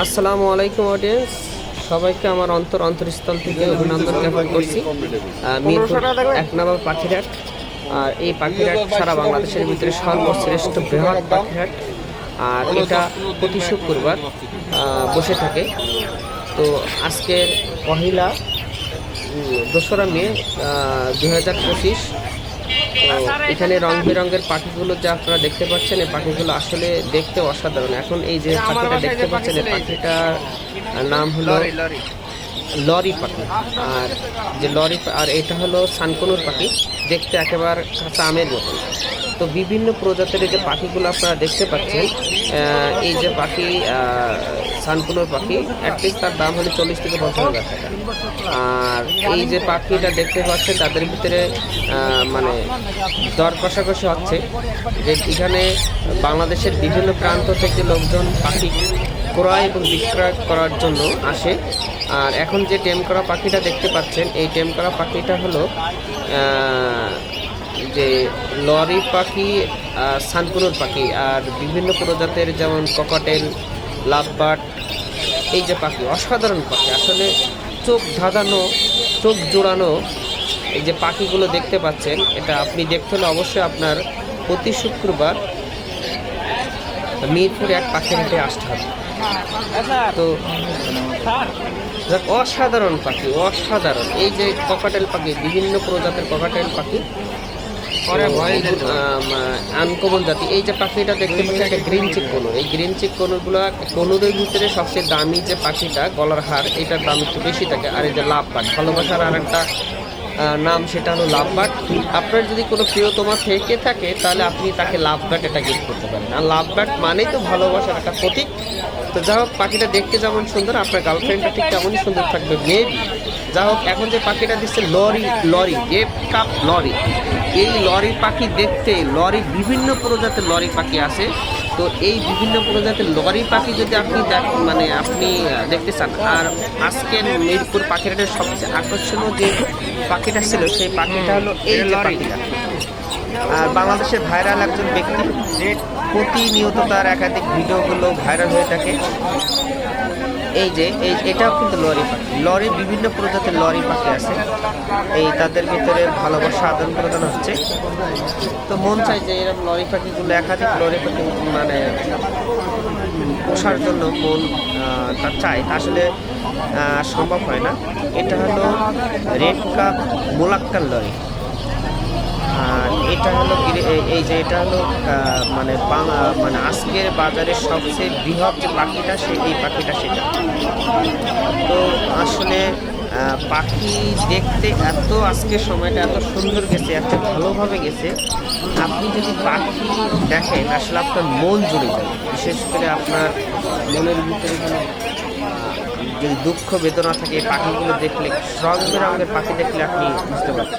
আসসালামু আলাইকুম অডিয়েন্স সবাইকে আমার অন্তর অন্তরস্থল থেকে অভিনন্দন জ্ঞাপন করছি। এক নম্বর পাখিরহাট। আর এই পাখিরহাট সারা বাংলাদেশের ভিতরে সর্বশ্রেষ্ঠ বৃহৎ পাখিরহাট। আর এটা প্রতি শুক্রবার বসে থাকে। তো আজকের পহিলা দোসরা মে দু হাজার পঁচিশ এখানে রং বেরঙের পাখিগুলো যা আপনারা দেখতে পাচ্ছেন এই পাখিগুলো আসলে দেখতে অসাধারণ। এখন এই যে পাখিটা দেখতে পাচ্ছেন এই পাখিটার নাম হলো লরি পাখি। আর যে লরি আর এটা হলো সানকনুর পাখি, দেখতে একেবারে কাঁচা আমের মতন তো বিভিন্ন প্রজাতির যে পাখিগুলো আপনারা দেখতে পাচ্ছেন এই যে পাখি সানকুনোর পাখি অ্যাটলিস্ট তার দাম হলো চল্লিশ থেকে পঞ্চাশ হাজার টাকা। আর এই যে পাখিটা দেখতে পাচ্ছেন, তাদের ভিতরে মানে দর কষাকষি হচ্ছে। যে এখানে বাংলাদেশের বিভিন্ন প্রান্ত থেকে লোকজন পাখি ক্রয় এবং বিক্রয় করার জন্য আসে। আর এখন যে টেম করা পাখিটা দেখতে পাচ্ছেন, এই টেম করা পাখিটা হলো যে লরি পাখি সানকুনুর পাখি, আর বিভিন্ন প্রজাতির যেমন ককাটেল, লাভবার্ড, এই যে পাখি, অসাধারণ পাখি। আসলে চোখ ধাঁধানো, চোখ জোড়ানো এই যে পাখিগুলো দেখতে পাচ্ছেন, এটা আপনি দেখতে হলে অবশ্যই আপনার প্রতি শুক্রবার মিরপুর এক পাখির হাটে আসতে হবে। তো যাক, অসাধারণ পাখি অসাধারণ। এই যে ককাটেল পাখি বিভিন্ন প্রজাতির ককাটেল পাখি আনকমন জাতি। এই যে পাখিটা দেখতে পাচ্ছি একটা গ্রিন চিক কনুর। এই গ্রিন চিক কনুরগুলো কনুরের ভিতরে সবচেয়ে দামি যে পাখিটা গলার হার এটার দাম একটু বেশি থাকে আর এই যে লাভ পাট ভালোবাসার আর একটা নাম সেটা হলো লাভ বাট আপনার যদি কোনো প্রিয়তমা থেকে থাকে, তাহলে আপনি তাকে লাভ বাট এটা গিফট করতে পারেন। আর লাভ বাট মানেই তো ভালোবাসার একটা প্রতীক। তো যা হোক, পাখিটা দেখতে যেমন সুন্দর, আপনার গার্লফ্রেন্ডটা ঠিক তেমনই সুন্দর থাকবে মেবি যা হোক, এখন যে পাখিটা দিচ্ছে লরি লরি গেপ কাপ লরি। এই লরি পাখি দেখতে লরি বিভিন্ন প্রজাতির লরি পাখি আছে। তো এই বিভিন্ন প্রজাতির লরি পাখি যদি আপনি দেখ- মানে আপনি দেখতে চান আর আজকের মিরপুর পাখিটার সবচেয়ে আকর্ষণীয় যে পাখিটা ছিল সেই পাখিটা হলো এই যে পাখিটা। আর বাংলাদেশের ভাইরাল একজন ব্যক্তি প্রতিনিয়ত তার একাধিক ভিডিওগুলো ভাইরাল হয়ে থাকে। এই যে, এই এটাও কিন্তু লরি পাখি। লরি বিভিন্ন প্রজাতির লরি পাখি আছে। এই তাদের ভিতরে ভালোবাসা, আদান প্রদান হচ্ছে। তো মন চাই যে এরকম লরি পাখিগুলো একাধিক লরি পাখি মানে পোষার জন্য মন তার চায়। আসলে সম্ভব হয় না। এটা হলো রেড কাপ মোলাক্কার লরি। আর এটা হলো এই- যে এটা হলো মানে মানে আজকের বাজারের সবচেয়ে বৃহৎ যে পাখিটা সে, এই পাখিটা সেটা। তো আসলে পাখি দেখতে এত আজকের সময়টা এত সুন্দর গেছে, এত ভালোভাবে গেছে। আপনি যদি পাখি দেখেন, আসলে আপনার মন জুড়ে যাবে। বিশেষ করে আপনার মনের ভিতরে যদি দুঃখ বেদনা থাকে পাখিগুলো দেখলে রং বেরঙের পাখি দেখলে আপনি বুঝতে পারবেন।